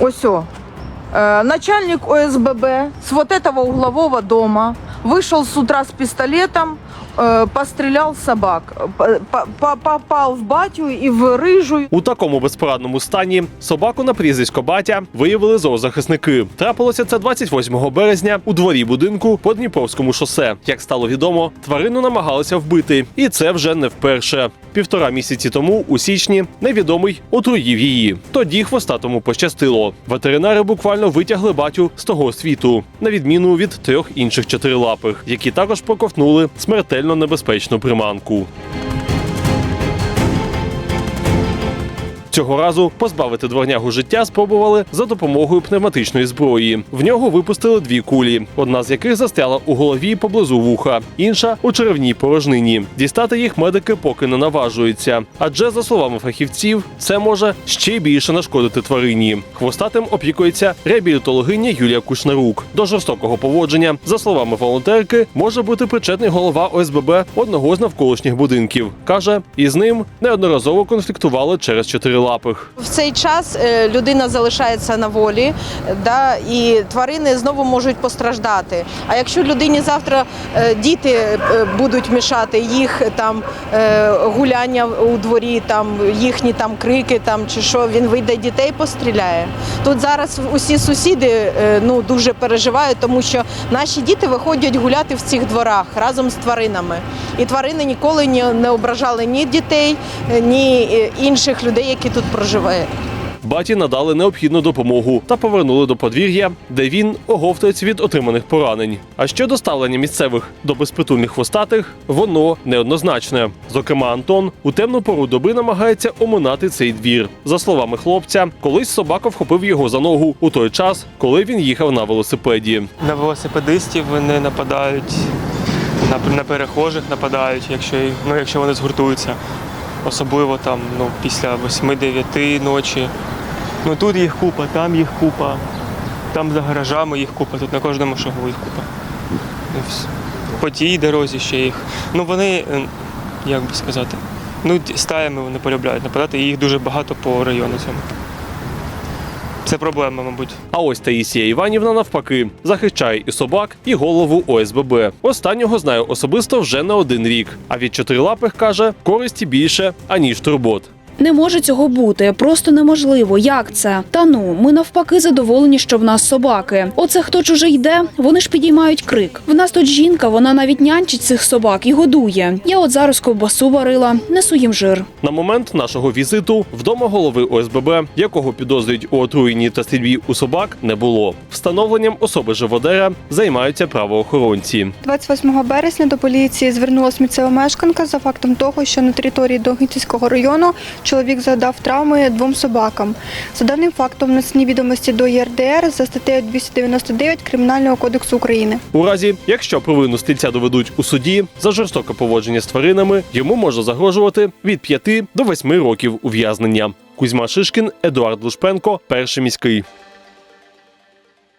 Ось о. Э, Начальник ОСББ с вот этого углового дома вышел с утра с пистолетом, э, собак. П- по- по- Попал в батю и в рыжую. У такому безпорадному стані собаку на прізвисько батя виявили зоозахисники. Трапилося це 28 березня у дворі будинку по Дніпровському шосе. Як стало відомо, тварину намагалися вбити, і це вже не вперше. Півтора місяці тому, у січні, невідомий отруїв її. Тоді хвостатому пощастило. Ветеринари буквально витягли батю з того світу, на відміну від трьох інших чотирилапих, які також проковтнули смертельно небезпечну приманку. Цього разу позбавити дворнягу життя спробували за допомогою пневматичної зброї. В нього випустили дві кулі, одна з яких застряла у голові поблизу вуха, інша у черевній порожнині. Дістати їх медики поки не наважуються. Адже, за словами фахівців, це може ще більше нашкодити тварині. Хвостатим опікується реабілітологиня Юлія Кушнарук. До жорстокого поводження, за словами волонтерки, може бути причетний голова ОСББ одного з навколишніх будинків. каже, із ним неодноразово конфліктували через чотирилапих. В цей час е, людина залишається на волі, да, і тварини знову можуть постраждати. А якщо людині завтра е, діти е, будуть мішати їх там гуляння у дворі, там їхні там крики, там чи що, він вийде дітей, постріляє. Тут зараз усі сусіди ну дуже переживають, тому що наші діти виходять гуляти в цих дворах разом з тваринами. І тварини ніколи не ображали ні дітей, ні інших людей, які тут проживають. Баті надали необхідну допомогу та повернули до подвір'я, де він оговтується від отриманих поранень. А щодо ставлення місцевих до безпритульних хвостатих, воно неоднозначне. Зокрема, Антон у темну пору доби намагається оминати цей двір. За словами хлопця, колись собака вхопив його за ногу у той час, коли він їхав на велосипеді. На велосипедистів вони нападають, на, на перехожих нападають, якщо, ну, якщо вони згуртуються. Особливо там ну, після 8-9 ночі. Ну тут їх купа, там їх купа, там за гаражами їх купа, тут на кожному шагу їх купа. По тій дорозі ще їх. Ну вони, е, як би сказати, ну стаями вони полюбляють нападати, і їх дуже багато по району цьому. Це проблема, мабуть. А ось Таїсія Іванівна навпаки захищає і собак, і голову ОСББ. Останнього знаю особисто вже не один рік. А від чотирилапих каже користі більше аніж турбот. Не може цього бути, просто неможливо. Як це? Та ну, ми навпаки задоволені, що в нас собаки. Оце хто чужий йде, вони ж підіймають крик. В нас тут жінка, вона навіть нянчить цих собак і годує. Я от зараз ковбасу варила, несу їм жир. На момент нашого візиту вдома голови ОСББ, якого підозрюють у отруєнні та стрільбі у собак, не було. Встановленням особи живодера займаються правоохоронці. 28 березня до поліції звернулася місцева мешканка за фактом того, що на території Догнітівського району чоловік завдав травми двом собакам. За даним фактом внесені відомості до ЄРДР за статтею 299 Кримінального кодексу України. У разі, якщо провину стрільця доведуть у суді за жорстоке поводження з тваринами, йому може загрожувати від 5 до 8 років ув'язнення. Кузьма Шишкін, Едуард Лушпенко, перший міський.